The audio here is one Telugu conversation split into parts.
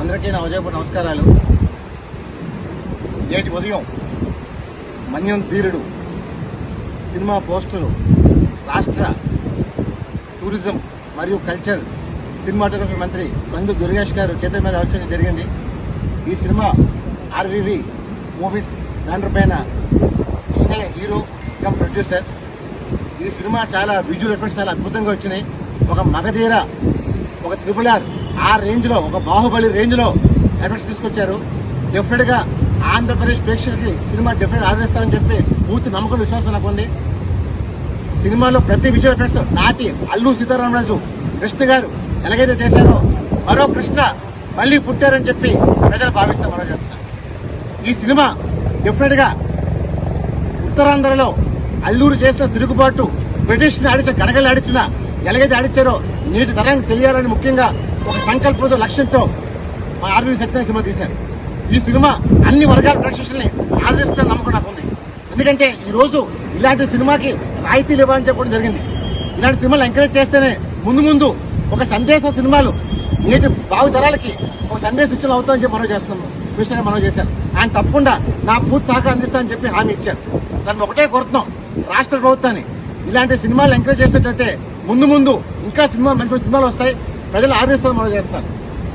అందరికీ నా ఉదయపు నమస్కారాలు. నేటి ఉదయం మన్యం ధీరుడు సినిమా పోస్టులు రాష్ట్ర టూరిజం మరియు కల్చర్ సినిమాటోగ్రఫీ మంత్రి కందు దుర్గేష్ గారు చేతుల మీద వచ్చడం జరిగింది. ఈ సినిమా ఆర్వివి మూవీస్ బ్యానర్ పైన ఈయనే హీరో కమ్ ప్రొడ్యూసర్. ఈ సినిమా చాలా విజువల్ ఎఫెక్ట్స్ చాలా అద్భుతంగా వచ్చినాయి. ఒక మగధీర ఒక త్రిపుల్ ఆర్ ఆ రేంజ్లో ఒక బాహుబలి రేంజ్లో ఎఫెక్ట్స్ తీసుకొచ్చారు. డెఫినెట్గా ఆంధ్రప్రదేశ్ ప్రేక్షకులకి సినిమా డెఫినెట్ ఆదరిస్తారని చెప్పి పూర్తి నమ్మకం విశ్వాసం నాకు ఉంది. సినిమాలో ప్రతి విజువల్ ఎఫెక్ట్స్ నాటి అల్లు సీతారామరాజు కృష్ణ గారు ఎలాగైతే చేశారో మరో కృష్ణ మళ్ళీ పుట్టారని చెప్పి ప్రజలు భావిస్తే మనం చేస్తున్నారు. ఈ సినిమా డెఫినెట్గా ఉత్తరాంధ్రలో అల్లూరు చేసిన తిరుగుబాటు బ్రిటిష్ని ఆడిచిన గడగలు ఆడిచిన ఎలాగైతే ఆడిచ్చారో నేటి తరానికి తెలియాలని ముఖ్యంగా ఒక సంకల్పంతో లక్ష్యంతో మా ఆర్వీ సత్యనారాయణ సినిమా తీశారు. ఈ సినిమా అన్ని వర్గాల ప్రేక్షకుల్ని ఆదరిస్తున్న నమ్మకం నాకు ఉంది ఎందుకంటే ఈరోజు ఇలాంటి సినిమాకి రాయితీలు ఇవ్వాలని చెప్పడం జరిగింది. ఇలాంటి సినిమాలు ఎంకరేజ్ చేస్తేనే ముందు ముందు ఒక సందేశ సినిమాలు నేటి భావితరాలకి ఒక సందేశం ఇచ్చిన అవుతామని చెప్పి మనం చేస్తున్నాం విషయంగా మనం చేశారు. ఆయన తప్పకుండా నా పూర్తి సహకారం అందిస్తానని చెప్పి హామీ ఇచ్చారు. దాన్ని ఒకటే కోరుతున్నాం. రాష్ట్ర ప్రభుత్వాన్ని ఇలాంటి సినిమాలు ఎంకరేజ్ చేసినట్లయితే ముందు ముందు ఇంకా సినిమా మంచి సినిమాలు వస్తాయి. ప్రజలు ఆదేశాలు మనం చేస్తున్నారు.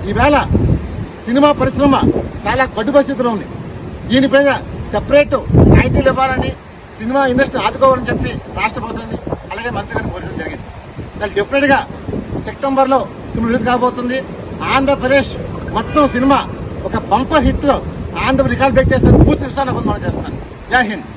ఈవేళ సినిమా పరిశ్రమ చాలా గడ్డు పరిస్థితిలో ఉంది. దీనిపైన సెపరేట్ రాయితీలు ఇవ్వాలని సినిమా ఇండస్ట్రీ ఆదుకోవాలని చెప్పి రాష్ట్ర ప్రభుత్వాన్ని అలాగే మంత్రి గారిని కోరడం జరిగింది. దాన్ని డెఫినెట్గా సెప్టెంబర్లో సినిమా రిలీజ్ కాబోతుంది. ఆంధ్రప్రదేశ్ మొత్తం సినిమా ఒక బంపర్ హిట్లో ఆంధ్ర రికార్డ్ బ్రేక్ చేస్తాను పూర్తి విషయాన్ని మనం చేస్తాను జై హింద్.